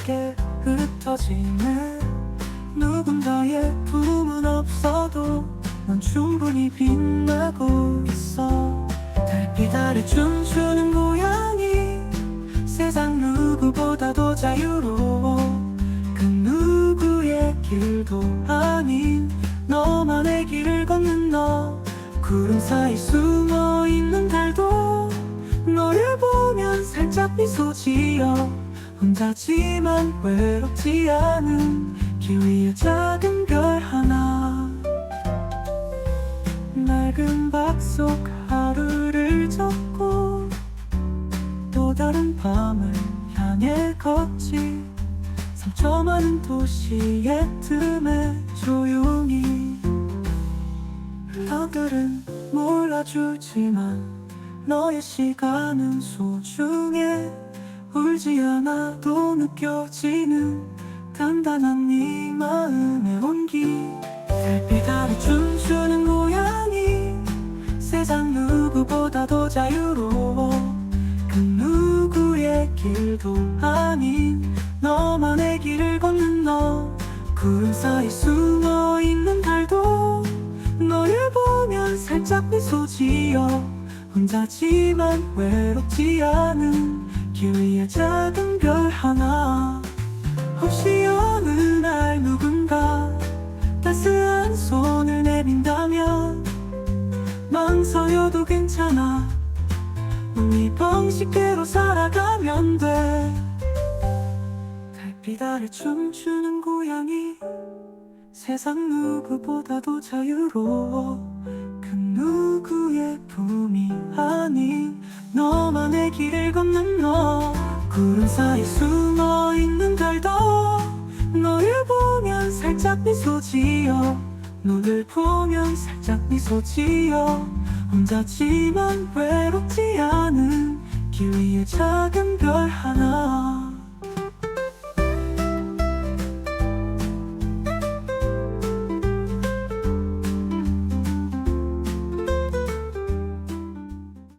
자유롭게 흩어지네 누군가의 품은 없어도 넌 충분히 빛나고 있어. 달빛 아래 춤추는 고양이 세상 누구보다도 자유로워. 그 누구의 길도 아닌 너만의 길을 걷는 너. 구름 사이 숨어 있는 달도 너를 보면 살짝 미소 지어 혼자지만 외롭지 않은 길 위에 작은 별 하나. 낡은 박속 하루를 접고 또 다른 밤을 향해 걷지. 상처 많은 도시의 틈에 조용히 너들은 몰라주지만 너의 시간은 소중해 울지 않아도 느껴지는 단단한 네 마음의 온기. 달빛 아래 춤추는 고양이 세상 누구보다도 자유로워. 그 누구의 길도 아닌 너만의 길을 걷는 너. 구름 사이 숨어 있는 달도 너를 보면 살짝 미소 지어. 혼자지만 외롭지 않은 길 위에 작은 별 하나. 혹시 어느 날 누군가 따스한 손을 내민다면 망설여도 괜찮아. 우리 방식대로 살아가면 돼. 달빛 아래 춤추는 고양이 세상 누구보다도 자유로워. 그 누구의 품이 아닌 너만의 길을 구름 사이 숨어 있는 달도 너를 보면 살짝 미소 지어 너를 보면 살짝 미소 지어 혼자지만 외롭지 않은 길 위에 작은 별 하나